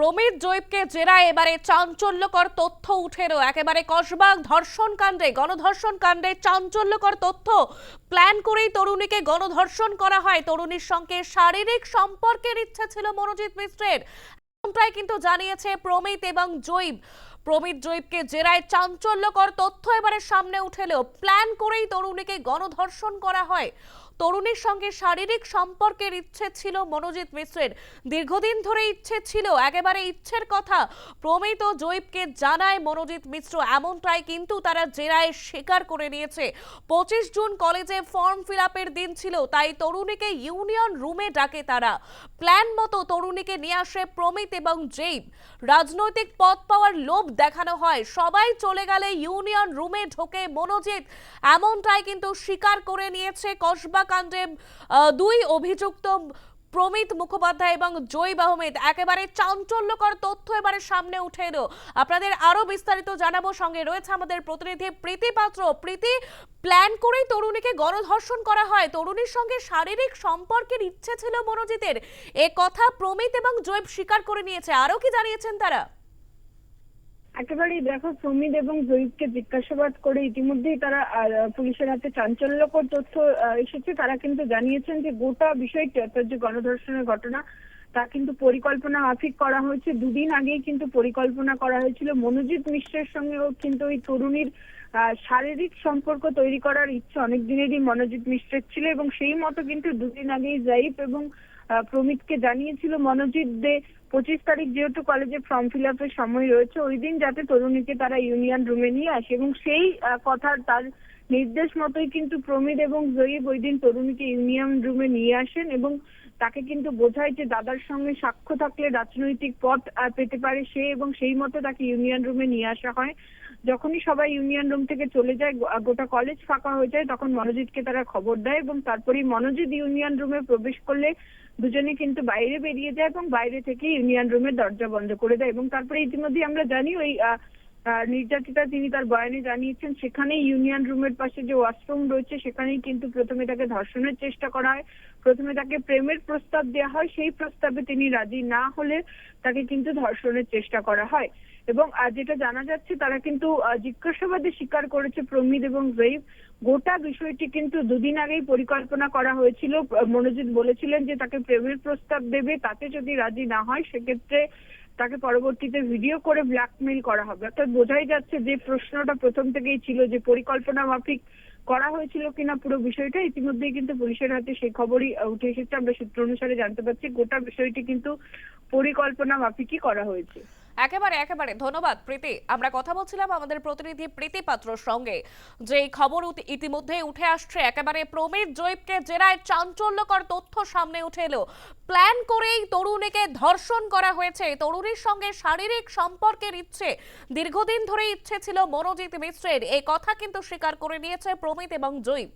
প্রমিত জৈবকে জেরায় এবারে চাঞ্চল্যকর তথ্য উঠে একেবারে কসবাগ ধর্ষণ কাণ্ডে, গণধর্ষণ কাণ্ডে চাঞ্চল্যকর তথ্য। প্ল্যান করেই তরুণীকে গণধর্ষণ করা হয়। তরুণীর সঙ্গে শারীরিক সম্পর্কের ইচ্ছা ছিল মনোজিৎ মিশ্রের। কিন্তু জানিয়েছে প্রমিত এবং জৈব। প্রমিত জৈবকে জেরায় চাঞ্চল্যকর তথ্য এবারে সামনে উঠেলেও প্ল্যান করেই তরুণীকে গণধর্ষণ করা হয়। তরুণীর সঙ্গে শারীরিক সম্পর্কের ইচ্ছে ছিল মনোজিৎ মিশ্রের। দীর্ঘদিন ধরে ইচ্ছে ছিল, একেবারে ইচ্ছের কথা। প্রমিত জৈবকে জানায় মনোজিৎ মিশ্র, এমনটাই কিন্তু তারা জেরায় স্বীকার করে নিয়েছে। পঁচিশ জুন কলেজে ফর্ম ফিল দিন ছিল, তাই তরুণীকে ইউনিয়ন রুমে ডাকে তারা। প্ল্যান মতো তরুণীকে নিয়ে আসে প্রমিত এবং জৈব। রাজনৈতিক পদ পাওয়ার লোভ দেখানো হয়। সবাই চলে গেলে ইউনিয়ন রুমে ঢোকে মনোজিৎ। এমনটাই কিন্তু স্বীকার করে নিয়েছে কসবা কাণ্ডে দুই অভিযুক্ত প্রমিত মুখোপাধ্যায় এবং জৈব আহমেদ একেবারে চাঞ্চল্যকর তথ্য এবারে সামনে উঠে এলো। আপনাদের আরও বিস্তারিত জানাব। সঙ্গে রয়েছে আমাদের প্রতিনিধি প্রীতি পাত্র। প্রীতি প্ল্যান করেই তরুণীকে গণধর্ষণ করা হয়। তরুণীর সঙ্গে শারীরিক সম্পর্কের ইচ্ছে ছিল মনোজিতের। এ কথা প্রমিত এবং জৈব স্বীকার করে নিয়েছে। আরও কি জানিয়েছেন তারা? একেবারেই দেখো প্রমিত এবং জয়ীবকে জিজ্ঞাসাবাদ করে ইতিমধ্যেই তারা পুলিশের হাতে চাঞ্চল্যকর তথ্য এসেছে। তারা কিন্তু জানিয়েছেন যে গোটা বিষয়টি, অর্থাৎ যে গণধর্ষণের ঘটনা, তা কিন্তু পরিকল্পনা মাফিক করা হয়েছে। দুদিন আগেই কিন্তু পরিকল্পনা করা হয়েছিল। মনোজিৎ মিশ্রের সঙ্গেও কিন্তু ওই তরুণীর শারীরিক সম্পর্ক তৈরি করার ইচ্ছে অনেক দিনেরই মনোজিৎ মিশ্রের ছিল এবং সেই মতো কিন্তু দুদিন আগেই জাইফ এবং প্রমিতকে জানিয়েছিল, মনোজিৎ দে, পঁচিশ তারিখ যেহেতু কলেজে ফর্ম ফিল আপের সময় রয়েছে, ওই দিন যাতে তরুণীকে তারা ইউনিয়ন রুমে নিয়ে আসে এবং সেই কথার তার নির্দেশ মতোই কিন্তু প্রমিত এবং জয়ীব ওই দিন তরুণীকে ইউনিয়ন রুমে নিয়ে আসেন এবং তাকে কিন্তু বোঝায় যে দাদার সঙ্গে সাক্ষ্য থাকলে রাজনৈতিক পথ পেতে পারে সে এবং সেই মতো তাকে ইউনিয়ন রুমে নিয়ে আসা হয়। যখনই সবাই ইউনিয়ন রুম থেকে চলে যায় গোটা কলেজ ফাঁকা হয়ে যায়, তখন মনোজিৎকে তারা খবর দেয় এবং তারপরেই মনোজিৎ ইউনিয়ন রুমে প্রবেশ করলে দুজনে কিন্তু বাইরে বেরিয়ে যায় এবং বাইরে থেকে ইউনিয়ন রুমের দরজা বন্ধ করে দেয় এবং তারপরে ইতিমধ্যে আমরা জানি ওই নির্যাতিতা তিনি তার বয়ানে জানিয়েছেন সেখানে ইউনিয়ন রুমের পাশে যে ওয়াশরুম রয়েছে, সেখানেই কিন্তু প্রথমে তাকে ধর্ষণের চেষ্টা করা হয়। প্রথমে তাকে প্রেমের প্রস্তাব দেওয়া হয়, সেই প্রস্তাবে তিনি রাজি না হলে তাকে কিন্তু ধর্ষণের চেষ্টা করা হয়। এবং যেটা জানা যাচ্ছে, তারা কিন্তু জিজ্ঞাসাবাদে স্বীকার করেছে প্রমিত এবং জয়ীব গোটা বিষয়টি কিন্তু দুদিন আগেই পরিকল্পনা করা হয়েছিল। মনোজিৎ বলেছিলেন যে তাকে প্রেমের প্রস্তাব দেবে, তাতে যদি রাজি না হয়, সেক্ষেত্রে তাকে পরবর্তীতে ভিডিও করে ব্ল্যাকমেইল করা হবে। অর্থাৎ বোঝাই যাচ্ছে যে প্রশ্নটা প্রথম থেকেই ছিল যে পরিকল্পনা মাফিক করা হয়েছিল কিনা পুরো বিষয়টা, ইতিমধ্যেই কিন্তু পুলিশের হাতে সেই খবরই উঠে এসেছে। আমরা সূত্র অনুসারে জানতে পারছি গোটা বিষয়টি কিন্তু পরিকল্পনা মাফিকই করা হয়েছে। একেবারে একেবারে। ধন্যবাদ, প্রীতি। আমরা কথা বলছিলাম আমাদের প্রতিনিধি প্রীতি পাত্রর সঙ্গে। যে খবর ইতিমধ্যে উঠে আসছে, একেবারে প্রমিত জৈবকে জেরায় চাঞ্চল্যকর তথ্য সামনে উঠে এলো। প্ল্যান করেই তরুণীকে ধর্ষণ করা হয়েছে। তরুণীর সঙ্গে শারীরিক সম্পর্কের ইচ্ছে দীর্ঘদিন ধরে ইচ্ছে ছিল মনোজিৎ মিশ্রের। এই কথা কিন্তু স্বীকার করে নিয়েছে প্রমিত এবং জৈব।